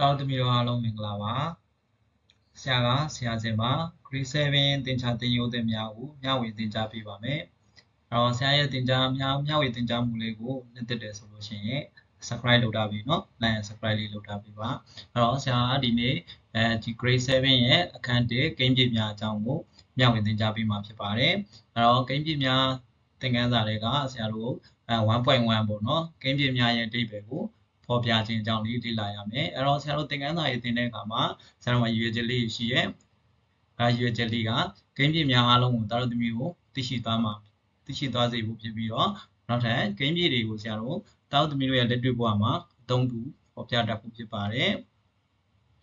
တောက်သမီးတို့အားလုံးမင်္ဂလာပါဆရာကဆရာစင်ပါ grade 7သင်္ချာသင်ရိုးသင်များကိုမျှဝေသင်ကြားပေးပါမယ်အဲ့တော့ဆရာရဲ့သင်ကြားများမျှဝေသင်ကြားမှုလေးကိုနှစ်သက်တယ်ဆိုလို့ရှိရင် subscribe လုပ်ထားပြီเนาะ like subscribe လေးလုပ်ထားပြီပါအဲ့တော့ဆရာကဒီနေ့အဲဒီ grade 7ရဲ့အခန်း1ဂိမ်းပြများအကြောင်းကိုမျှဝေသင်ကြားပေးမှာဖြစ်ပါတယ်အဲ့တော့ဂိမ်းပြများသင်ခန်းစာတွေကဆရာတို့အဲ1.1ပေါ့เนาะဂိမ်းပြများရဲ့အဓိပ္ပာယ်ကို ဖော်ပြခြင်းအကြောင်းလေးလေ့လာရမယ်အဲ့တော့ဆရာတို့သင်ခန်းစာရေးသင်တဲ့အခါမှာဆရာတို့မှာရွေချက်လေးရှိရဲ့အဲရွေချက်လေးကဂိမ်းပြများအားလုံးကိုတာတို့သမီးကိုသိရှိသွားမှာသိရှိသွားစေဖို့ဖြစ်ပြီးတော့နောက်ထပ်ဂိမ်းပြတွေကိုဆရာတို့တာတို့သမီးတို့ရဲ့လက်တွေ့ဘဝမှာအသုံးပြုဖော်ပြတတ်ဖို့ဖြစ်ပါတယ်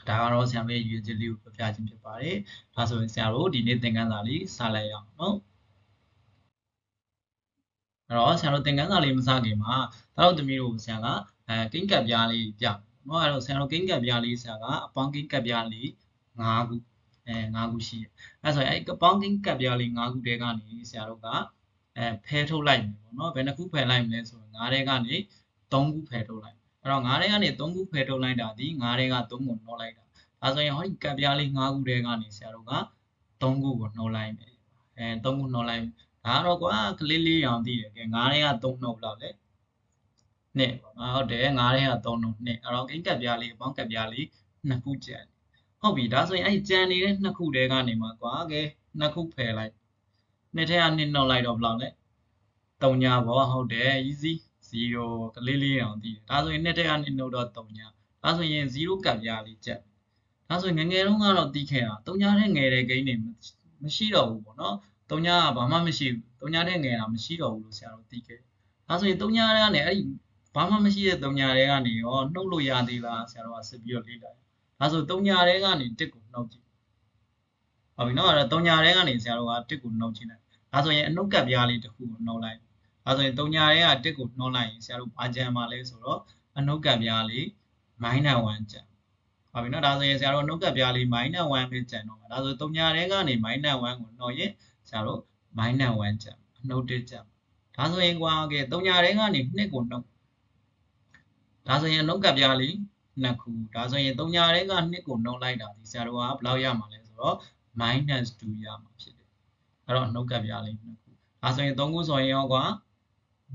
ဒါကတော့ဆရာမေးရွေချက်လေးကိုပြပြခြင်းဖြစ်ပါတယ်ဒါဆိုရင်ဆရာတို့ဒီနေ့သင်ခန်းစာလေးစလိုက်ရအောင်နော်အဲ့တော့ဆရာတို့သင်ခန်းစာလေးမစခင်မှာတာတို့သမီးတို့ဆရာက အဲကိန်းကပ်ပြားလေးပြနော်အဲ့တော့ဆရာတို့ကိန်းကပ်ပြားလေးဆရာကအပေါင်းကိန်းကပ်ပြားလေး၅ခုအဲ၅ခုရှိတယ်အဲ့ဆိုရင်အဲ့အပေါင်းကိန်းကပ်ပြားလေး၅ခုတဲကနေဆရာတို့ကအဲဖဲထုတ်လိုက်မယ်ပေါ့နော်ဘယ်နှခုဖယ်လိုက်မလဲဆိုရင်၅တဲကနေ၃ခုဖယ်ထုတ်လိုက်အဲ့တော့၅တဲကနေ၃ခုဖယ်ထုတ်လိုက်တာဒီ၅တဲက၃ခုနှောလိုက်တာဒါဆိုရင်ဟောဒီကပ်ပြားလေး၅ခုတဲကနေဆရာတို့က၃ခုကိုနှောလိုက်မယ်အဲ၃ခုနှောလိုက်ဒါကတော့ကွာကလေးလေးရောင်တည်တယ်ကဲ၅တဲက၃နှောဘလောက်လဲ နှစ်ပေါ့ဟုတ်တယ်ငါးထဲက3လုံးနှစ်အဲ့တော့ကိန်းကပ်ပြားလေးအပေါင်းကပ်ပြားလေးနှစ်ခုကျန်ဟုတ်ပြီဒါဆိုရင်အဲ့ကျန်နေတဲ့နှစ်ခုတဲကနေမှာကွာကဲနှစ်ခုဖယ်လိုက်နှစ်ထဲကနှစ်နှုတ်လိုက်တော့ဘယ်လောက်လဲ3ညာပေါ့ဟုတ်တယ် easy 0ကလေးလေးအောင်သိတယ်ဒါဆိုရင်နှစ်ထဲကနှစ်နှုတ်တော့3ညာဒါဆိုရင်0ကပ်ပြားလေးကျန်ဒါဆိုရင်ငငယ်တုန်းကတော့တီးခဲ့တာ3ညာထဲငယ်တဲ့ဂိမ်းတွေမရှိတော့ဘူးပေါ့နော်3ညာကဘာမှမရှိဘူး3ညာထဲငယ်တာမရှိတော့ဘူးလို့ဆရာတို့တီးခဲ့ဒါဆိုရင်3ညာထဲကနေအဲ့ဒီ ဘာမှမရှိတဲ့၃ညာတဲကနေရောနှုတ်လို့ရသေးလားဆရာတော်ကစစ်ပြီးတော့လေ့လာ။ဒါဆို၃ညာတဲကနေတစ်ကိုနှုတ်ကြည့်။ဟုတ်ပြီနော်အဲ့တော့၃ညာတဲကနေဆရာတော်ကတစ်ကိုနှုတ်ကြည့်လိုက်။ဒါဆိုရင်အနှုတ်ကပ်ပြားလေးတစ်ခုကိုနှုတ်လိုက်။ဒါဆိုရင်၃ညာတဲကတစ်ကိုနှုတ်လိုက်ရင်ဆရာတော်ဘာကြံပါလဲဆိုတော့အနှုတ်ကပ်ပြားလေးမိုင်းနာ1ကြံ။ဟုတ်ပြီနော်ဒါဆိုရင်ဆရာတော်နှုတ်ကပ်ပြားလေးမိုင်းနာ1ပဲကြံတော့မှာ။ဒါဆို၃ညာတဲကနေမိုင်းနာ1ကိုနှုတ်ရင်ဆရာတော်မိုင်းနာ1ကြံ။အနှုတ်တစ်ကြံ။ဒါဆိုရင်ကွာကဲ၃ညာတဲကနေ2ကိုနှုတ် ဒါဆိုရင်နှုတ်ကပ်ပြားလေးနှစ်ခုဒါဆိုရင်3ညာတဲက2ကိုနှုတ်လိုက်တာဒီဆရာတော်ကဘယ်လောက်ရမှာလဲဆိုတော့ -2 ရမှာဖြစ်တယ်အဲ့တော့နှုတ်ကပ်ပြားလေးနှစ်ခုဒါဆိုရင်3ခုဆိုရင်ရောကွာ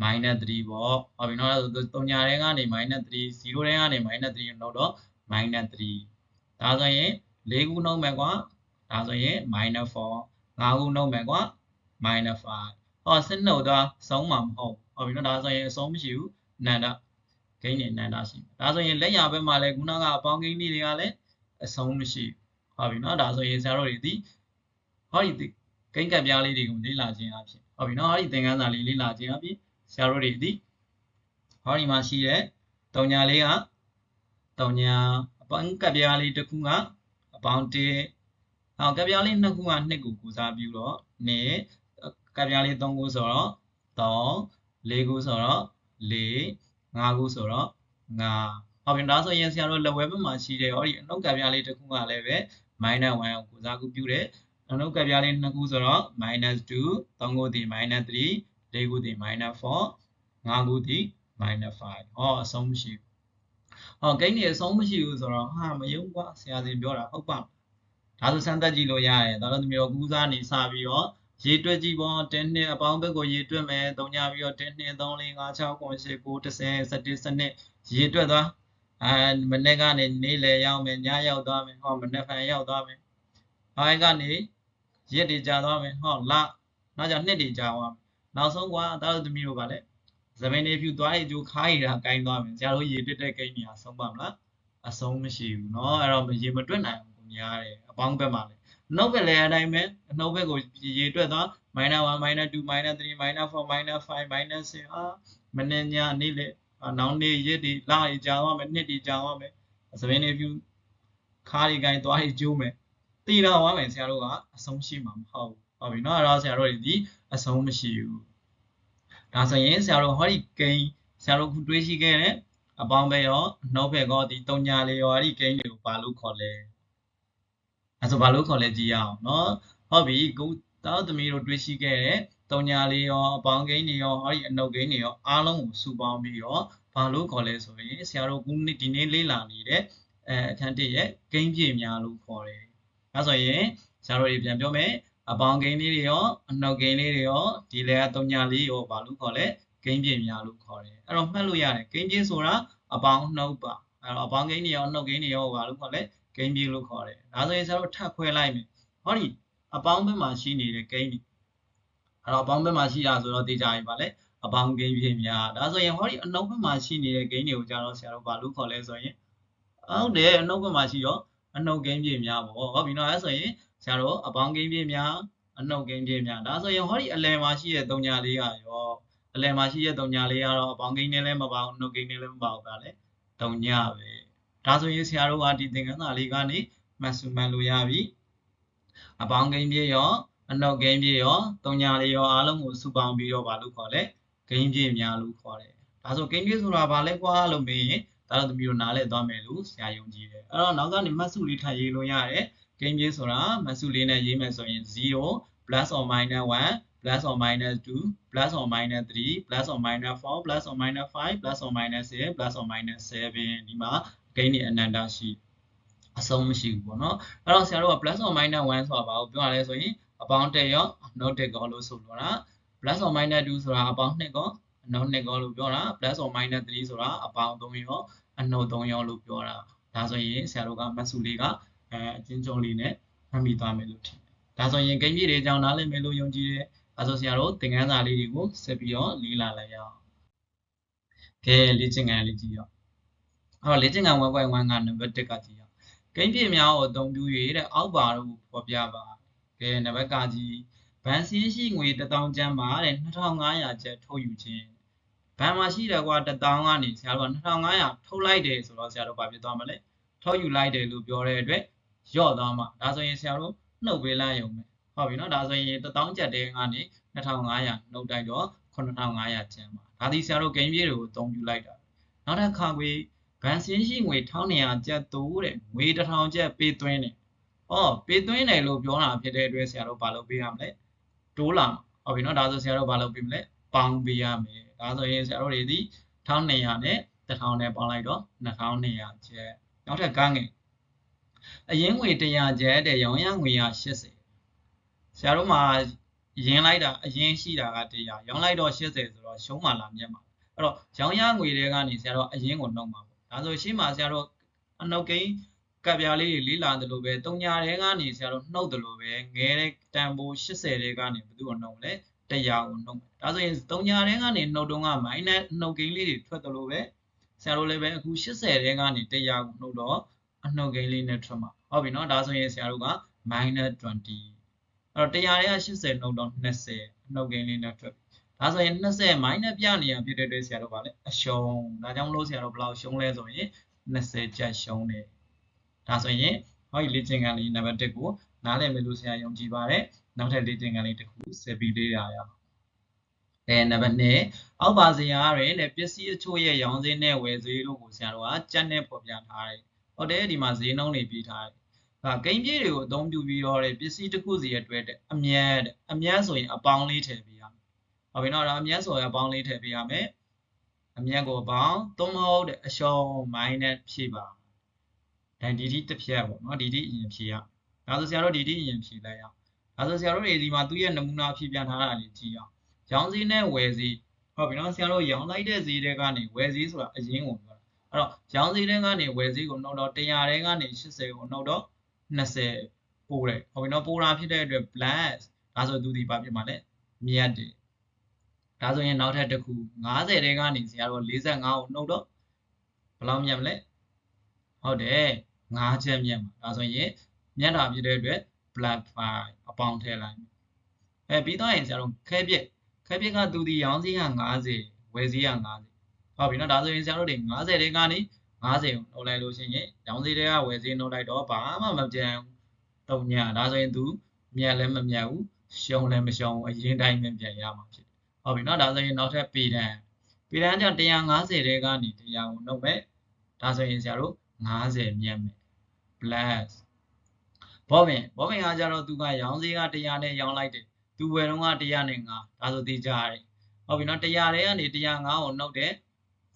-3 ပေါ့ဟုတ်ပြီနော်3ညာတဲကနေ -3 0တဲကနေ -3 ကိုနှုတ်တော့ -3 ဒါဆိုရင်4ခုနှုတ်မယ်ကွာဒါဆိုရင် -4 5ခုနှုတ်မယ်ကွာ -5 ဟောစစ်နှုတ်တော့ဆုံးမှာမဟုတ်ဟုတ်ပြီနော်ဒါဆိုရင်အဆုံးမရှိဘူးနန္ဒ ဂိမ်းနဲ့နန္ဒရှိဒါဆိုရင်လက်ရဘက်မှာလည်းခုနကအပေါင်းဂိမ်းတွေကလည်းအဆုံးမရှိဟုတ်ပြီနော်ဒါဆိုရင်ဆရာတို့တွေဒီဟောဒီဂိမ်းကပ်ပြားလေးတွေကိုလေ့လာခြင်းအဖြစ်ဟုတ်ပြီနော်ဟောဒီသင်ခန်းစာလေးလေ့လာခြင်းအဖြစ်ဆရာတို့တွေဒီဟောဒီမှာရှိတဲ့တုံညာလေးကတုံညာအပေါင်းကပ်ပြားလေးတစ်ခုကအပေါင်း1ဟောကပ်ပြားလေးနှစ်ခုကနှစ်ကိုကိုစားပြုတော့နှစ်ကပ်ပြားလေး3ခုဆိုတော့3 4ခုဆိုတော့4 5ခုဆိုတော့5ဟုတ်ပြီဒါဆိုရင်ဆရာတို့လက်ဝဲဘက်မှာရှိတဲ့ဟောဒီအနှုတ်ကပြားလေးတစ်ခုကလည်းပဲ -1 ကိုကိုစားခုပြုတယ်အနှုတ်ကပြားလေးနှစ်ခုဆိုတော့ -2 3ခုဒီ -3 4ခုဒီ -4 5ခုဒီ -5 ဟောအဆုံးမရှိဘူးဟောဂိမ်းနေအဆုံးမရှိဘူးဆိုတော့ဟာမယုံကွာဆရာစီပြောတာဟုတ်ပါဒါဆိုစမ်းသပ်ကြည့်လို့ရတယ်ဒါတော့ဒီမျိုးကူးစားနေစပြီးတော့ ရေတွက်ကြည့်ပေါ့10နှစ်အပေါင်းဘက်ကိုရေတွက်မယ်သုံးညပြီးတော့10နှစ်3 4 5 6 9 10 9 10 11 12ရေတွက်သွားအဲမနေ့ကနေနေ့လယ်ရောက်မယ်ညရောက်သွားမယ်ဟောမနေ့ဖန်ရောက်သွားမယ်ဟိုင်းကနေရက်တွေကြာသွားမယ်ဟောလနောက်ကျနှစ်တွေကြာသွားမယ်နောက်ဆုံးကွာသားတို့သမီးတို့ကလည်းဇမင်းနေဖြူသွားရကြိုးခါးရတာကိုင်းသွားမယ်ဆရာတို့ရေတွက်တဲ့ကိန်းကြီးအဆုံးပါမလားအဆုံးမရှိဘူးเนาะအဲ့တော့ရေမတွက်နိုင်ဘူးကိုများတယ်အပေါင်းဘက်မှာလည်း နှုတ်ဘက်လည်းအတိုင်းပဲနှုတ်ဘက်ကိုရေတွက်သွား -1 -2 -3 -4 -5 -6 အာမနေ့ညနေ့လေနောက်နေ့ရက်ဒီလရီကြာသွားမယ်နှစ်ဒီကြာသွားမယ်သပင်းလေးဖြူခါးရီကိုင်းသွားရီကျိုးမယ်တည်တော့သွားမယ်ဆရာတို့ကအဆုံးရှိမှာမဟုတ်ဘူးဟုတ်ပြီနော်အဲ့တော့ဆရာတို့ဒီအဆုံးမရှိဘူးဒါဆိုရင်ဆရာတို့ဟောဒီဂိမ်းဆရာတို့ခုတွေးရှိခဲ့တဲ့အပေါင်းပဲရောနှုတ်ဘက်ကောဒီတုံညာလေးရောအဲ့ဒီဂိမ်းတွေကိုဘာလို့ခေါ်လဲ အဲဆိုဘာလို့ခေါ်လဲကြည့်ရအောင်နော်ဟုတ်ပြီကိုသားသမီးတို့တွေ့ရှိခဲ့တဲ့တုံညာလေးရောအပေါင်းကိန်းတွေရောဟောဒီအနှုတ်ကိန်းတွေရောအားလုံးကိုစုပေါင်းပြီးတော့ဘာလို့ခေါ်လဲဆိုရင်ဆရာတို့ခုဒီနေ့လေ့လာနေတဲ့အဲအခန်းတစ်ရဲ့ဂိမ်းပြေများလို့ခေါ်တယ်။ဒါဆိုရင်ဆရာတို့ပြန်ပြောမယ်အပေါင်းဂိမ်းလေးတွေရောအနောက်ဂိမ်းလေးတွေရောဒီလေကတုံညာလေးရောဘာလို့ခေါ်လဲဂိမ်းပြေများလို့ခေါ်တယ်။အဲ့တော့မှတ်လို့ရတယ်ဂိမ်းပြေဆိုတာအပေါင်းနှုတ်ပါအဲ့တော့အပေါင်းဂိမ်းတွေရောအနောက်ဂိမ်းတွေရောဘာလို့ခေါ်လဲ ဂိမ်းပြည့်လို့ခေါ်တယ်။ဒါဆိုရင်ဆရာတို့ထပ်ခွဲလိုက်မယ်။ဟောဒီအပေါင်းဘက်မှာရှိနေတဲ့ဂိမ်းတွေအဲ့တော့အပေါင်းဘက်မှာရှိတာဆိုတော့တေချာပြီပါလေအပေါင်းဂိမ်းပြည့်များဒါဆိုရင်ဟောဒီအနှုတ်ဘက်မှာရှိနေတဲ့ဂိမ်းတွေကိုကြတော့ဆရာတို့ဘာလို့ခေါ်လဲဆိုရင်ဟုတ်တယ်အနှုတ်ဘက်မှာရှိရောအနှုတ်ဂိမ်းပြည့်များပေါ့ဟုတ်ပြီနော်အဲဆိုရင်ဆရာတို့အပေါင်းဂိမ်းပြည့်များအနှုတ်ဂိမ်းပြည့်များဒါဆိုရင်ဟောဒီအလယ်မှာရှိတဲ့၃ညာလေးကရောအလယ်မှာရှိတဲ့၃ညာလေးကတော့အပေါင်းဂိမ်းနဲ့လည်းမပါဘူးအနှုတ်ဂိမ်းနဲ့လည်းမပါဘူးဒါလည်း၃ညာပဲ ဒါဆိုရင်ဆရာတို့ကဒီသင်ခန်းစာလေးကနေမှတ်စုမှတ်လို့ရပြီအပေါင်းဂိမ်းပြည့်ရောအနှုတ်ဂိမ်းပြည့်ရော၃ညာလေးရောအားလုံးကိုစုပေါင်းပြီးတော့ဘာလို့ခေါ်လဲဂိမ်းပြည့်များလို့ခေါ်တယ်ဒါဆိုဂိမ်းပြည့်ဆိုတာဘာလဲကွာလို့မေးရင်ဒါတော့သမီးတို့နားလည်သွားမယ်လို့ဆရာယုံကြည်တယ်အဲ့တော့နောက်ကနေမှတ်စုလေးထပ်ရေးလို့ရတယ်ဂိမ်းပြေးဆိုတာမှတ်စုလေးနဲ့ရေးမယ်ဆိုရင်0 plus or minus 1 plus or minus 2 plus or minus 3 plus or minus 4 plus or minus 5 plus or minus 6 plus or minus 7ဒီမှာ ဂိမ်းနေအနန္တရှိအဆုံးမရှိဘူးပေါ့နော်အဲ့တော့ဆရာတို့က plus or minus 1ဆိုတာဘာကိုပြောရလဲဆိုရင် အပေါင်းတက်ရော not တက်ကောလို့ဆိုလိုတာ plus or minus 2ဆိုတာအပေါင်း2ကောအနှုတ်2ကောလို့ပြောတာ plus or minus 3ဆိုတာအပေါင်း3ရောအနှုတ်3ရောလို့ပြောတာဒါဆိုရင်ဆရာတို့ကမတ်စုလေးကအဲအချင်းချုံလေးနဲ့မှတ်မိသွားမယ်လို့ထင်တယ်ဒါဆိုရင်ဂိမ်းပြည့်တွေအကြောင်းနားလည်မယ်လို့ယုံကြည်တယ်အဲဆိုဆရာတို့သင်ခန်းစာလေးတွေကိုဆက်ပြီးတော့လေ့လာလိုက်ရအောင်ကဲလေ့ကျင့်ခန်းလေးကြည့်ရအောင် အဲ့တော့လေ့ကျင့်ခန်း1.1ကနံပါတ်1ကကြည့်ရအောင်ဂိမ်းပြည့်များကိုအသုံးပြု၍တဲ့အောက်ပါတို့ဖော်ပြပါကဲနံပါတ်ကကြည့်ဗန်စင်းရှိငွေ1000ကျန်းပါတဲ့2500ကျပ်ထုတ်ယူခြင်းဘဏ်မှာရှိတယ်ကွာ1000ကနေဆရာတို့က2500ထုတ်လိုက်တယ်ဆိုတော့ဆရာတို့ဘာဖြစ်သွားမလဲထုတ်ယူလိုက်တယ်လို့ပြောတဲ့အတွက်ယော့သွားမှာဒါဆိုရင်ဆရာတို့နှုတ်ပေးလိုက်ရုံပဲဟုတ်ပြီနော်ဒါဆိုရင်1000ကျပ်တဲကနေ2500နှုတ်တိုက်တော့9500ကျန်ပါဒါဒီဆရာတို့ဂိမ်းပြေးတွေကိုအသုံးပြုလိုက်တာနောက်တစ်ခါကွေ ဘန်စင်းရှိငွေ1200ကျပ်တိုးတဲ့ငွေ1000ကျပ်ပေးသွင်းတယ်ဟောပေးသွင်းတယ်လို့ပြောတာဖြစ်တဲ့အတွက်ဆရာတို့ဘာလုပ်ပေးရမလဲတိုးလာမှာဟုတ်ပြီနော်ဒါဆိုဆရာတို့ဘာလုပ်ပေးမလဲပေါင်းပေးရမယ်ဒါဆိုရင်ဆရာတို့တွေဒီ1200နဲ့1000နဲ့ပေါင်းလိုက်တော့2200ကျပ်နောက်ထပ်ကန်းငယ်အရင်ငွေ100ကျပ်တဲ့ရောင်းရငွေက80ဆရာတို့မှာရင်းလိုက်တာအရင်ရှိတာက100ရောင်းလိုက်တော့80ဆိုတော့ရှုံးမှလာမြတ်မှာအဲ့တော့ရောင်းရငွေတွေကနေဆရာတို့အရင်ကိုနှုတ်မှာပေါ့ ဒါဆိုရှင်းမှာဆရာတို့အနှုတ်ကိန်းကပ်ပြားလေးတွေလေးလာတယ်လို့ပဲတုံညာတွေကနေဆရာတို့နှုတ်တယ်လို့ပဲငဲတဲ့တန်ဖိုး80တွေကနေဘယ်သူ့ကိုနှုတ်လဲ100ကိုနှုတ်မယ်ဒါဆိုရင်တုံညာတွေကနေနှုတ်တုံးက minus နှုတ်ကိန်းလေးတွေထွက်တယ်လို့ပဲဆရာတို့လည်းပဲအခု80တွေကနေ100ကိုနှုတ်တော့အနှုတ်ကိန်းလေးနဲ့ထွက်မှာဟုတ်ပြီနော်ဒါဆိုရင်ဆရာတို့က minus 20 အဲ့တော့100တွေက80နှုတ်တော့20အနှုတ်ကိန်းလေးနဲ့ထွက် ဒါဆိုရင်20 minus ပြနေရဖြစ်တဲ့အတွက်ဆရာတို့ကလည်းအရှုံးဒါကြောင့်မလို့ဆရာတို့ဘယ်လောက်ရှုံးလဲဆိုရင်20ကျပ်ရှုံးတယ်ဒါဆိုရင်ဟောဒီလေ့ကျင့်ခန်းလေးနံပါတ်1ကိုနားလည်မယ်လို့ဆရာယုံကြည်ပါတယ်နောက်ထပ်လေ့ကျင့်ခန်းလေးတစ်ခုဆက်ပြီးလေ့လာရအောင်အဲနံပါတ်2အောက်ပါစရာရယ်တဲ့ပစ္စည်းအချို့ရဲ့ရောင်းစင်းနဲ့ဝယ်ဈေးတို့ကိုဆရာတို့ကကြက်နဲ့ဖော်ပြထားတယ်ဟုတ်တယ်ဒီမှာဈေးနှုန်းတွေပြထားတယ်ဒါဂိမ်းပြေးတွေကိုအသုံးပြုပြီးတော့တဲ့ပစ္စည်းတစ်ခုစီရဲ့အတွက်တဲ့အမြတ်တဲ့အမြတ်ဆိုရင်အပေါင်းလေးထည့်ပေးရမယ် ဟုတ်ပြီနော်ဒါအမြတ်ဆိုရင်အပေါင်းလေးထည့်ပေးရမယ်အမြတ်ကိုအပေါင်းသုံးမဟုတ်တဲ့အရှုံး minus ဖြည့်ပါဒါဒီဒီတစ်ဖြတ်ပေါ့နော်ဒီဒီအရင်ဖြည့်ရဒါဆိုဆရာတို့ဒီဒီအရင်ဖြည့်လိုက်ရအောင်ဒါဆိုဆရာတို့တွေဒီမှာသူ့ရဲ့နမူနာဖြည့်ပြန်ထားတာလေးကြည့်အောင်ရောင်းစည်းနဲ့ဝယ်စည်းဟုတ်ပြီနော်ဆရာတို့ရောင်းလိုက်တဲ့ဈေးတွေကနေဝယ်ဈေးဆိုတာအရင်ကိုပြောတာအဲ့တော့ရောင်းဈေးတွေကနေဝယ်ဈေးကိုနှုတ်တော့100တွေကနေ80ကိုနှုတ်တော့20ပို့တယ်ဟုတ်ပြီနော်ပို့တာဖြစ်တဲ့အတွက် plus ဒါဆိုသူဒီပါဖြစ်မှာလဲမြတ်တယ် ဒါဆိုရင်နောက်ထပ်တစ်ခု90တဲကနေဆရာတို့45ကိုနှုတ်တော့ဘယ်လောက်မြတ်မလဲဟုတ်တယ်5ချက်မြတ်မှာဒါဆိုရင်မြတ်တာဖြစ်တဲ့အတွက် plus 5အပေါင်းထည့်လိုက်အဲပြီးတော့ရင်ဆရာတို့ခဲပြက်ခဲပြက်ကသူဒီရောင်းစည်းက90ဝယ်စည်းက90ဟုတ်ပြီနော်ဒါဆိုရင်ဆရာတို့တွေ90တဲကနေ50ကိုနှုတ်လိုက်လို့ရှိရင်ရောင်းစည်းတွေကဝယ်စည်းနှုတ်လိုက်တော့ဘာမှမကြံတုံညာဒါဆိုရင်သူမြတ်လည်းမမြတ်ဘူးရှုံးလည်းမရှုံးဘူးအရင်တိုင်းပဲပြန်ရမှာဖြစ် တယ်ဟုတ်ပြီနော်ဒါဆိုရင်နောက်ထပ်ပေတန်းပေတန်းကျ150တဲကနေ100ကိုနှုတ်မယ်ဒါဆိုရင်ဆရာတို့50မြတ်မယ် plus ဘောပင်ဘောပင်ကကြတော့သူကရောင်းစည်းက100နဲ့ရောင်းလိုက်တယ်သူဝယ်တော့က100နဲ့5ဒါဆိုသိကြရတယ်ဟုတ်ပြီနော်100တဲကနေ105ကိုနှုတ်တယ်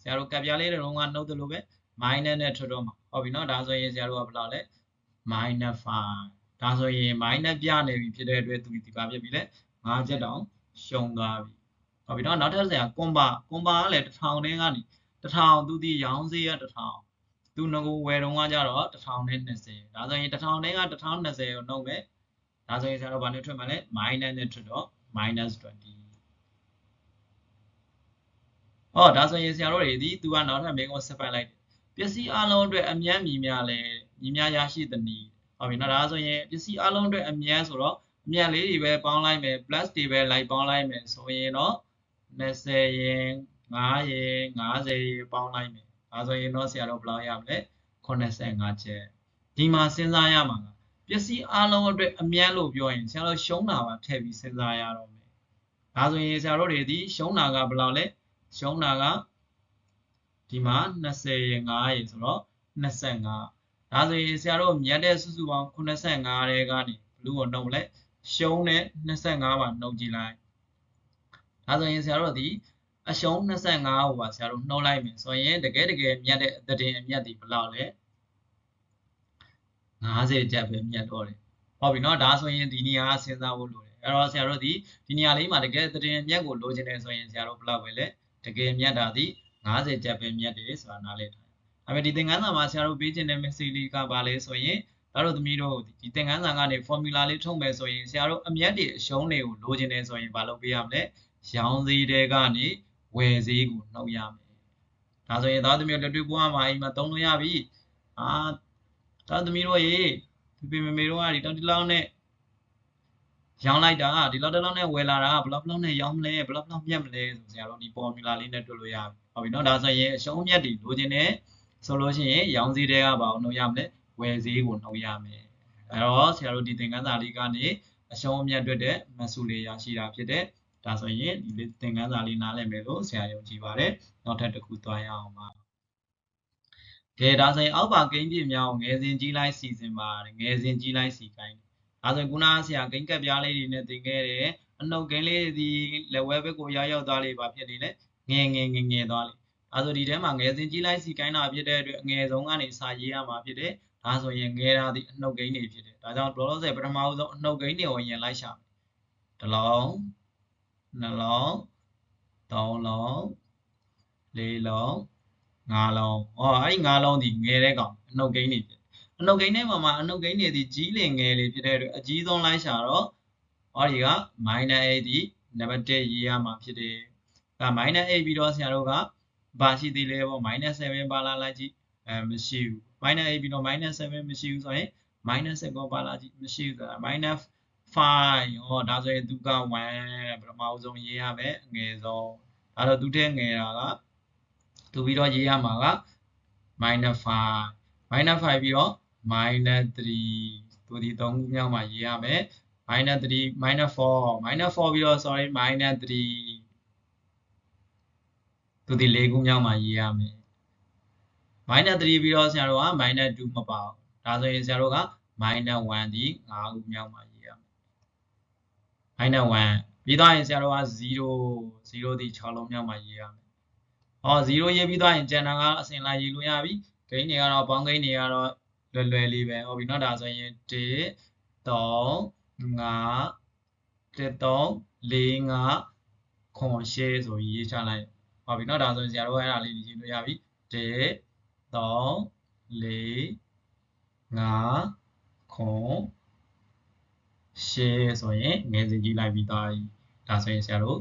ဆရာတို့ကပ်ပြားလေးတွေတော့ကနှုတ်တယ်လို့ပဲ minus နဲ့ထွက်တော့မှာဟဟုတ်ပြီနော်ဒါဆိုရင်ဆရာတို့ကဘယ်လောက်လဲ minus 5ဒါဆိုရင် minus ပြနေပြီဖြစ်တဲ့အတွက်သူဒီပါဖြစ်ပြီလေ5ချက်တောင်ရှုံးသွားပြီ ဟုတ်ပြီနော်နောက်ထပ်ဆရာကွန်ပါကွန်ပါကလည်း1000တန်းကနေ1000သူဒီရောင်းစေးရ1000သူငကိုဝယ်တော့ကကြတော့1020ဒါဆိုရင်1000တန်းက1020ကိုနှုတ်မယ်ဒါဆိုရင်ဆရာတို့ဘာနဲ့ထွက်မှာလဲ minus နဲ့ထွက်တော့ minus 20ဟောဒါဆိုရင်ဆရာတို့တွေဒီသူကနောက်ထပ်မေးခွန်းဆက်ပတ်လိုက်ပစ္စည်းအလုံးအတွက်အမြတ်မြည်များလဲမြည်များရရှိသည်နည်းဟုတ်ပြီနော်ဒါဆိုရင်ပစ္စည်းအလုံးအတွက်အမြတ်ဆိုတော့အမြတ်လေးတွေပဲပေါင်းလိုက်မယ် plus တွေပဲလိုက်ပေါင်းလိုက်မယ်ဆိုရင်တော့ 20ရင်9ရင်50ရင်ပေါင်းလိုက်မယ်ဒါဆိုရင်တော့ဆရာတို့ဘယ်လောက်ရမလဲ85ချက်ဒီမှာစဉ်းစားရမှာကပစ္စည်းအလုံးအတွက်အမြတ်လို့ပြောရင်ဆရာတို့ရှုံးတာပါထည့်ပြီးစဉ်းစားရတော့မယ်ဒါဆိုရင်ဆရာတို့တွေဒီရှုံးတာကဘယ်လောက်လဲရှုံးတာကဒီမှာ20ရ9ရဆိုတော့25ဒါဆိုရင်ဆရာတို့မြတ်တဲ့စုစုပေါင်း85ရဲကနေဘလူးကိုနှုတ်လဲရှုံးတဲ့25ပါနှုတ်ကြည့်လိုက် ဒါဆိုရင်ဆရာတို့ဒီအရှုံး25ဟိုပါဆရာတို့နှုတ်လိုက်မယ်ဆိုရင်တကယ်တကယ်မြတ်တဲ့အသတင်အမြတ်ဒီဘယ်လောက်လဲ50ကျပ်ပဲမြတ်တော့တယ်ဟုတ်ပြီနော်ဒါဆိုရင်ဒီနေရာကစဉ်းစားဖို့လိုတယ်အဲ့တော့ဆရာတို့ဒီဒီနေရာလေးမှာတကယ်သတင်အမြတ်ကိုလိုချင်တယ်ဆိုရင်ဆရာတို့ဘယ်လောက်ပဲလဲတကယ်မြတ်တာဒီ50ကျပ်ပဲမြတ်တယ်ဆိုတာနားလည်ထားဒါပေမဲ့ဒီသင်ခန်းစာမှာဆရာတို့ပေးခြင်းတဲ့ message လေးကဘာလဲဆိုရင်ဒါတို့သမီးတို့ဒီသင်ခန်းစာကနေ formula လေးထုတ်မယ်ဆိုရင်ဆရာတို့အမြတ်တွေအရှုံးတွေကိုလိုချင်တယ်ဆိုရင်ဘာလုပ်ပေးရမလဲ ရောင်းစည်းတွေကနေဝယ်စည်းကိုနှုတ်ရမယ်ဒါဆိုရင်သားသမီးတို့လက်တွေ့ပွားမှာအိမ်မှာသုံးလို့ရပြီအာသားသမီးတို့ရေဒီပေမေမေတို့ကဒီတောက်တီလောင်းနဲ့ရောင်းလိုက်တာဒီလောက်တလောက်နဲ့ဝယ်လာတာဘယ်လောက်ဘယ်လောက်နဲ့ရောင်းမလဲဘယ်လောက်ဘယ်လောက်မြတ်မလဲဆိုဆရာတို့ဒီ formula လေးနဲ့တွေ့လို့ရပြီဟုတ်ပြီနော်ဒါဆိုရင်အရှုံးအမြတ်တွေလိုချင်တယ်ဆိုလို့ရှိရင်ရောင်းစည်းတွေကဘာအောင်နှုတ်ရမလဲဝယ်စည်းကိုနှုတ်ရမယ်အဲတော့ဆရာတို့ဒီသင်ခန်းစာလေးကနေအရှုံးအမြတ်တွေ့တဲ့မဆူလေးရရှိတာဖြစ်တဲ့ ဒါဆိုရင်ဒီသင်ခန်းစာလေးနားလည်မယ်လို့ဆရာယုံကြည်ပါတယ်နောက်ထပ်တစ်ခုသွားရအောင်ပါကဲဒါဆိုရင်အောက်ပါဂိမ်းပြမြောင်ငယ်စဉ်ကြီးလိုက်စီစဉ်ပါငယ်စဉ်ကြီးလိုက်စီကိုင်းဒါဆိုရင်ခုနဆရာဂိမ်းကပ်ပြားလေးတွေနဲ့သင်ခဲ့တယ်အနှုတ်ဂိမ်းလေးဒီလက်ဝဲဘက်ကိုရောက်ရောက်သွားလေးပါဖြစ်နေလေငယ်ငယ်ငယ်ငယ်သွားလေးဒါဆိုဒီထဲမှာငယ်စဉ်ကြီးလိုက်စီကိုင်းတာဖြစ်တဲ့အတွက်အငယ်ဆုံးကနေစာရေးရမှာဖြစ်တယ်ဒါဆိုရင်ငယ်တာဒီအနှုတ်ဂိမ်းတွေဖြစ်တယ်ဒါကြောင့်ဒေါ်လာဆယ်ပထမဦးဆုံးအနှုတ်ဂိမ်းတွေကိုရင်လိုက်ရှာမယ်တလောင်း 2လုံး3လုံး4လုံး5လုံး။အော်အဲ့ဒီ5လုံးဒီငယ်တဲ့ကောင်အနှုတ်ကိန်းနေဖြစ်။အနှုတ်ကိန်းထဲမှာမှာအနှုတ်ကိန်းနေဒီကြီးလင်ငယ်လေးဖြစ်တဲ့အတွက်အကြီးဆုံးလိုက်ရှာတော့အော်ဒီက -8 ဒီနံပါတ်1ရေးရမှာဖြစ်တယ်။ဒါ -8 ပြီးတော့ဆရာတို့ကဘာရှိသေးလဲပေါ့ -7 ပါလာလိုက်ကြည့်အဲမရှိဘူး -8 ပြီးတော့ -7 မရှိဘူးဆိုရင် -7 ကိုပါလာကြည့်မရှိဘူးဆိုတာ -5 ဟောဒါဆိုရင်သူက1ပထမအဆုံးရေးရမယ်အငယ်ဆုံးဒါတော့သူတဲ့ငယ်တာကသူပြီးတော့ရေးရမှာက -5 -5 ပြီးတော့ -3 သူဒီ3ခုမြောက်မှာရေးရမယ် -3 -4 -4 ပြီးတော့ sorry -3 သူဒီ၄ခုမြောက်မှာရေးရမယ် -3 ပြီးတော့ဆရာတို့က -2 မပါဘူးဒါဆိုရင်ဆရာတို့က -1 ဒီ၅ခုမြောက်မှာရေးရမယ် -1 ပြီးတော့ရင်ဆရာတို့က0 0ဒီ6လုံးမြောက်မှာရေးရမယ်ဟော0ရေးပြီးတော့ရင်ကျန်တာကအစဉ်လိုက်ရေးလို့ရပြီဂိမ်းတွေကတော့ပေါင်းဂိမ်းတွေကတော့လွယ်လွယ်လေးပဲဟုတ်ပြီเนาะဒါဆိုရင်1 3 5 1 3 4 5ခွန်ရှဲဆိုရေးချလိုက်ဟုတ်ပြီเนาะဒါဆိုရင်ဆရာတို့အဲ့ဒါလေးရေးလို့ရပြီ1 3 4 5ခွန် ရှဲဆိုရင်ငယ်စဉ်ကြည့်လိုက်ပြီးသားဒါဆိုရင်ဆရာတို့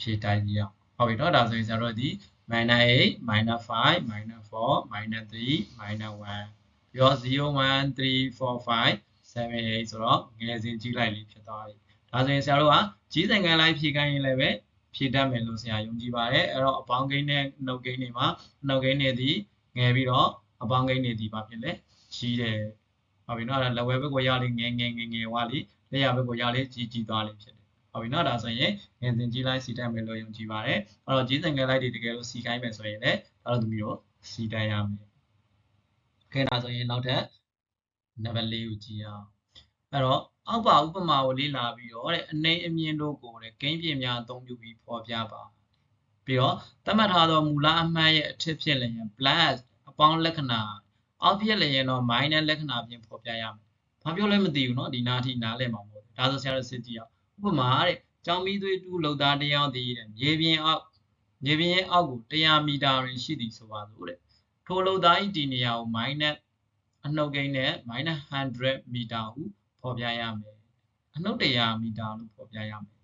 ဖြည့်တိုင်းကြည့်အောင်ဟုတ်ပြီเนาะဒါဆိုရင်ဆရာတို့ဒီ minus 8 minus 5 minus 4 minus 3 minus 1ပြီးတော့0 1 3 4 5 7 8ဆိုတော့ငယ်စဉ်ကြီးလိုက်လေးဖြစ်သွားပြီဒါဆိုရင်ဆရာတို့ကကြီးစံကန်လိုက်ဖြည့်ခိုင်းရင်လည်းပဲဖြည့်တတ်မယ်လို့ဆရာယုံကြည်ပါတယ်အဲ့တော့အပေါင်းကိန်းနဲ့နှုတ်ကိန်းတွေမှာနှုတ်ကိန်းတွေဒီငယ်ပြီးတော့အပေါင်းကိန်းတွေဒီပါဖြစ်လဲကြီးတယ်ဟုတ်ပြီနော်အဲ့ဒါလက်ဝဲဘက်ကိုရလေးငယ်ငယ်ငယ်ငယ်ဝါလေး လက်ရဘက်ကိုရလေးကြီးကြီးသွားလေးဖြစ်တယ်ဟုတ်ပြီနော်ဒါဆိုရင်ငယ်စဉ်ကြီးလိုက်စီတတ်မယ်လို့ယုံကြည်ပါတယ်အဲ့တော့ကြီးစံကန်လိုက်တွေတကယ်လို့စီခိုင်းမယ်ဆိုရင်လည်းဒါတို့သမီးတို့စီတတ်ရမယ်ခဲဒါဆိုရင်နောက်ထပ်နံပါတ်၄ကိုကြည့်အောင်အဲ့တော့အောက်ပါဥပမာကိုလေ့လာပြီးတော့တဲ့အနေအမြင်တို့ကိုတဲ့ဂိမ်းပြင်များအသုံးပြုပြီးဖော်ပြပါပြီးတော့သတ်မှတ်ထားသောမူလအမှတ်ရဲ့အထစ်ဖြစ်လျင် plus အပေါင်းလက္ခဏာအောက်ဖြစ်လျင်တော့ minus လက္ခဏာဖြင့်ဖော်ပြရမယ် ဘာပြောလဲမသိဘူးเนาะဒီနားထိနားလည်မှာမဟုတ်ဘူးဒါဆိုဆရာတို့စစ်ကြည့်အောင်ဥပမာတဲ့ကြောင်မီသွေးတူလုံသားတစ်ယောက်တည်တဲ့မြေပြင်အောက်မြေပြင်ရဲ့အောက်ကို100မီတာတွင်ရှိသည်ဆိုပါစို့တဲ့ထိုလုံသားဤဒီနေရာကို minus အနှုတ်ကိန်းနဲ့ minus 100မီတာဟုဖော်ပြရမယ်အနှုတ်100မီတာလို့ဖော်ပြရမယ်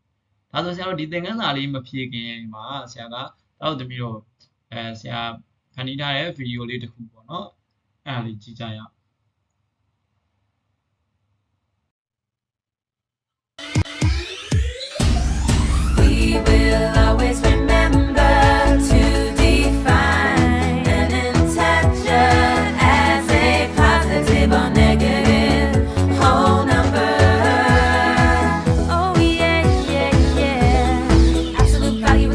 ဒါဆိုဆရာတို့ဒီသင်ခန်းစာလေးမဖြေခင်မှာဆရာကတောက်သမီးတို့အဲဆရာဖန်တီးထားတဲ့ဗီဒီယိုလေးတစ်ခုပေါ့နော်အဲ့ဒါလေးကြည့်ကြရအောင် zero a positive or negative whole number. Oh, yeah, yeah, yeah. Absolute value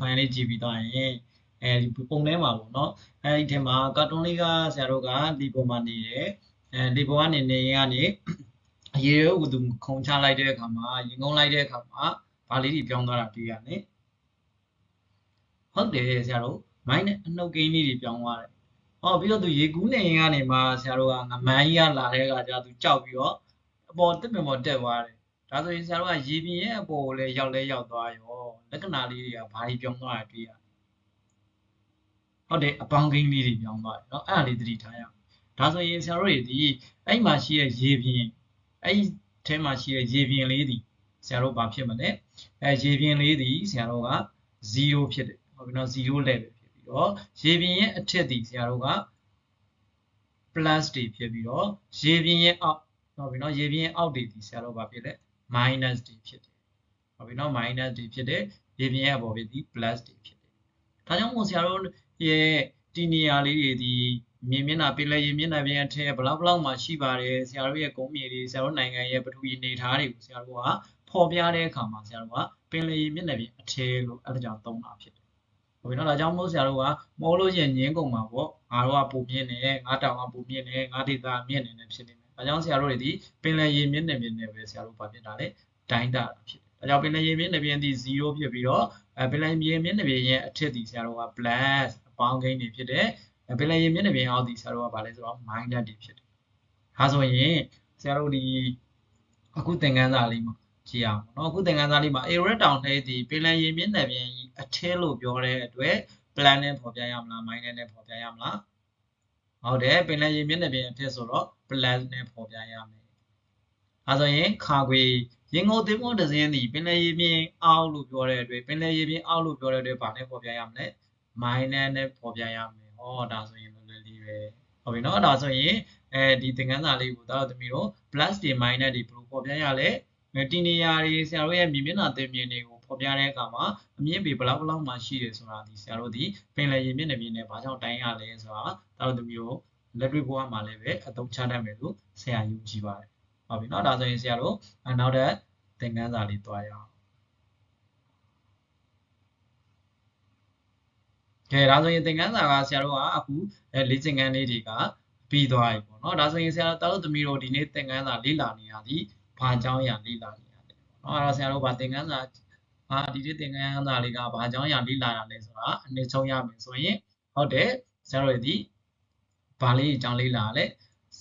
ဒီဗီဒီယိုဖိုင်လေးကြည့်ပြီးသွားရင်အဲဒီပုံထဲမှာပေါ့နော်အဲဒီထဲမှာကာတွန်းလေးကဆရာတို့ကဒီပုံမှာနေတယ်အဲဒီပုံကနေနေရင်ကနေအရေရုပ်ကိုသူခုံချလိုက်တဲ့အခါမှာရင်ငုံလိုက်တဲ့အခါမှာဘာလေးတွေပြောင်းသွားတာတွေ့ရတယ်ဟုတ်တယ်ဆရာတို့မိုင်းနဲ့အနှုတ်ကိန်းလေးတွေပြောင်းသွားတယ်ဟောပြီးတော့သူရေကူးနေရင်ကနေမှဆရာတို့ကငမန်းကြီးကလာတဲ့အခါကျသူကြောက်ပြီးတော့အပေါ်တစ်ပင်ပေါ်တက်သွားတယ် ဒါဆိုရင်ဆရာတို့ကရေပြင်ရဲ့အပေါ်ကိုလည်းရောက်လဲရောက်သွားရောလက္ခဏာလေးတွေကဘာတွေပြောင်းသွားတာတွေ့ရတယ်ဟုတ်တယ်အပေါင်းကိန်းလေးတွေပြောင်းသွားတယ်เนาะအဲ့ဒါလေးသတိထားရအောင်ဒါဆိုရင်ဆရာတို့တွေဒီအဲ့မှာရှိတဲ့ရေပြင်အဲ့ဒီထဲမှာရှိတဲ့ရေပြင်လေးဒီဆရာတို့ဘာဖြစ်မလဲအဲရေပြင်လေးဒီဆရာတို့က0ဖြစ်တယ်ဟုတ်ပြီเนาะ0 level ဖြစ်ပြီးတော့ရေပြင်ရဲ့အထက်ဒီဆရာတို့က plus တွေဖြစ်ပြီးတော့ရေပြင်ရဲ့အောက်ဟုတ်ပြီเนาะရေပြင်ရဲ့အောက်တွေဒီဆရာတို့ဘာဖြစ်လဲ minus တွေဖြစ်တယ်။ဟုတ်ပြီနော် minus တွေဖြစ်တယ်။ရေပြင်ရဲ့အပေါ်ဖြစ်ဒီ plus တွေဖြစ်တယ်။ဒါကြောင့်မို့ဆရာတို့ရဲ့ဒီနေရာလေးတွေဒီမြေမျက်နှာပင်လယ်ရေမျက်နှာပြင်အထက်ဘလောက်ဘလောက်မှရှိပါတယ်ဆရာတို့ရဲ့ကုန်းမြေတွေဆရာတို့နိုင်ငံရဲ့ပထဝီအနေအထားတွေကိုဆရာတို့ကဖော်ပြတဲ့အခါမှာဆရာတို့ကပင်လယ်ရေမျက်နှာပြင်အထက်လို့အဲ့ဒါကြောင့်သုံးတာဖြစ်တယ်။ဟုတ်ပြီနော်ဒါကြောင့်မို့ဆရာတို့ကမိုးလို့ရှိရင်ငင်းကုန်မှာပေါ့ငါတို့ကပုံမြင့်နေငါတောင်ကပုံမြင့်နေငါဒေတာမြင့်နေနေဖြစ်နေမယ်။ ဒါကြောင့်ဆရာတို့တွေဒီပင်လယ်ရေမျက်နှာပြင်နဲ့ပဲဆရာတို့ဗာဖြစ်တာလေတိုင်းတာတာဖြစ်တယ်။ဒါကြောင့်ပင်လယ်ရေမျက်နှာပြင်ဒီ0ဖြစ်ပြီးတော့အဲပင်လယ်ရေမျက်နှာပြင်ရဲ့အထက်ဒီဆရာတို့က plus အပေါင်းကိန်းတွေဖြစ်တယ်။အဲပင်လယ်ရေမျက်နှာပြင်အောက်ဒီဆရာတို့ကဗာလဲဆိုတော့ minus တွေဖြစ်တယ်။ဒါဆိုရင်ဆရာတို့ဒီအခုသင်ခန်းစာလေးမှာကြည့်အောင်နော်အခုသင်ခန်းစာလေးမှာ area တောင်ထဲဒီပင်လယ်ရေမျက်နှာပြင်အထက်လို့ပြောတဲ့အတွက် plan နဲ့ဖော်ပြရမလား minus နဲ့ဖော်ပြရမလားဟုတ်တယ်ပင်လယ်ရေမျက်နှာပြင်အထက်ဆိုတော့ plus နဲ့ဖော်ပြရမယ်အဲဆိုရင်ခါခွေရင်ငုံသင်္ဘောတစ်စင်းဒီပင်လယ်ရေပြင်အောက်လို့ပြောတဲ့အတွက်ပင်လယ်ရေပြင်အောက်လို့ပြောတဲ့အတွက်ဗာနဲ့ဖော်ပြရမလဲ minus နဲ့ဖော်ပြရမယ်ဟောဒါဆိုရင်လွယ်လွယ်လေးပဲဟုတ်ပြီနော်ဒါဆိုရင်အဲဒီသင်ခန်းစာလေးကိုတော့သမီးတို့ plus တွေ minus တွေဘယ်လိုဖော်ပြရလဲဒီနေရာတွေဆရာတို့ရဲ့မြေမျက်နှာသင်မြင်တွေကိုဖော်ပြတဲ့အခါမှာအမြင့်ပေဘယ်လောက်ဘယ်လောက်မှရှိတယ်ဆိုတာဒီဆရာတို့ဒီပင်လယ်ရေမျက်နှာပြင်နဲ့ဘာကြောင့်တိုင်းရလဲဆိုတာဒါတို့သမီးတို့ လက်တွေ့ဘဝမှာလည်းပဲအသုံးချတတ်မယ်လို့ဆရာယုံကြည်ပါတယ်။ဟုတ်ပြီနော်။ဒါဆိုရင်ဆရာတို့နောက်ထပ်သင်ခန်းစာလေးတွားရအောင်။ကဲဒါဆိုရင်သင်ခန်းစာကဆရာတို့ကအခုလေ့ကျင့်ခန်းလေးတွေကပြီးသွားပြီပေါ့နော်။ဒါဆိုရင်ဆရာတို့တာလို့သမီးတို့ဒီနေ့သင်ခန်းစာလေ့လာနေရသည်ဘာအကြောင်းအရာလေ့လာနေရလဲပေါ့နော်။အဲ့တော့ဆရာတို့ဗာသင်ခန်းစာဟာဒီနေ့သင်ခန်းစာလေးကဘာအကြောင်းအရာလေ့လာရလဲဆိုတာအနည်းဆုံးရမယ်ဆိုရင်ဟုတ်တယ်ဆရာတို့ဒီ ဘာလေးအကြောင်းလေ့လာရလဲ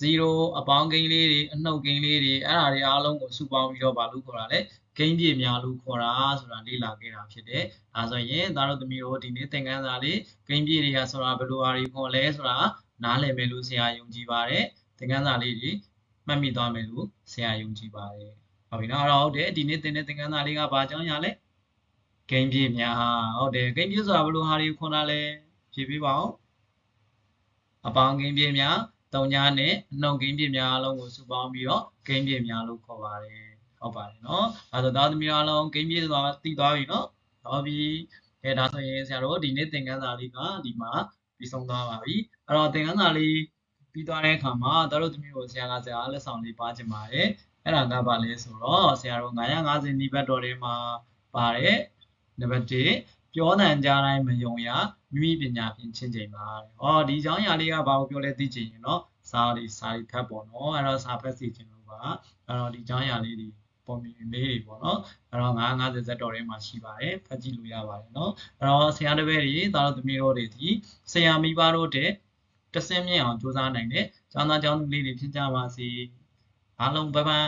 0အပေါင်းကိန်းလေးတွေအနှုတ်ကိန်းလေးတွေအဲ့ဒါတွေအားလုံးကိုစုပေါင်းပြီးတော့ဘာလို့ခေါ်တာလဲကိန်းပြည့်များလို့ခေါ်တာဆိုတာလေ့လာခဲ့တာဖြစ်တယ်။ဒါဆိုရင်သားတို့သမီးတို့ဒီနေ့သင်ခန်းစာလေးကိန်းပြည့်တွေကဆိုတာဘယ်လိုအားတွေခေါ်လဲဆိုတာနားလည်မယ်လို့ဆရာယုံကြည်ပါတယ်။သင်ခန်းစာလေးတွေမှတ်မိသွားမယ်လို့ဆရာယုံကြည်ပါတယ်။ဟုတ်ပြီနော်အဲ့တော့ဟုတ်တယ်ဒီနေ့သင်တဲ့သင်ခန်းစာလေးကဘာကြောင်းရလဲ။ကိန်းပြည့်များဟုတ်တယ်ကိန်းပြည့်ဆိုတာဘယ်လိုဟာတွေခေါ်တာလဲဖြေပြပါဦး။ အပေါင်းကိန်းပြည့်များတုံညာနဲ့အနှုံကိန်းပြများအလုံးကိုစုပေါင်းပြီးတော့ကိန်းပြများလို့ခေါ်ပါတယ်ဟုတ်ပါတယ်နော်အဲဆိုသားသမီးအားလုံးကိန်းပြသွားတည်သွားပြီနော်ဟုတ်ပြီအဲဒါဆိုရင်ဆရာတို့ဒီနေ့သင်ခန်းစာလေးကဒီမှာပြီးဆုံးသွားပါပြီအဲ့တော့သင်ခန်းစာလေးပြီးသွားတဲ့အခါမှာသားတို့သမီးကိုဆရာကဆရာလက်ဆောင်လေးပါချင်ပါတယ်အဲ့ဒါကဘာလဲဆိုတော့ဆရာတို့950နိဘတ်တော်ထဲမှာပါတယ်နံပါတ်1 ပြောတန်ကြတိုင်းမယုံရမိမိပညာပြင်ချင်းချိန်ပါတဲ့။အော်ဒီအကြောင်းအရာလေးကဘာကိုပြောလဲသိချင်ရင်တော့စာတွေစာတွေဖတ်ပေါ့နော်။အဲ့တော့စာဖတ်စီခြင်းလို့ပါ။အဲ့တော့ဒီအကြောင်းအရာလေးတွေပုံမြင်လေးတွေပေါ့နော်အဲ့တော့950ဇက်တော်ထဲမှာရှိပါတယ်ဖတ်ကြည့်လို့ရပါတယ်နော်အဲ့တော့ဆရာတပည့်တွေသားတော်သမီးတို့တွေဒီဆရာမိဘတို့တဲ့တဆင်းမြင့်အောင်ကြိုးစားနိုင်တဲ့ကျောင်းသားကျောင်းသူလေးတွေဖြစ်ကြပါစေအားလုံးဘိုင်ဘိုင်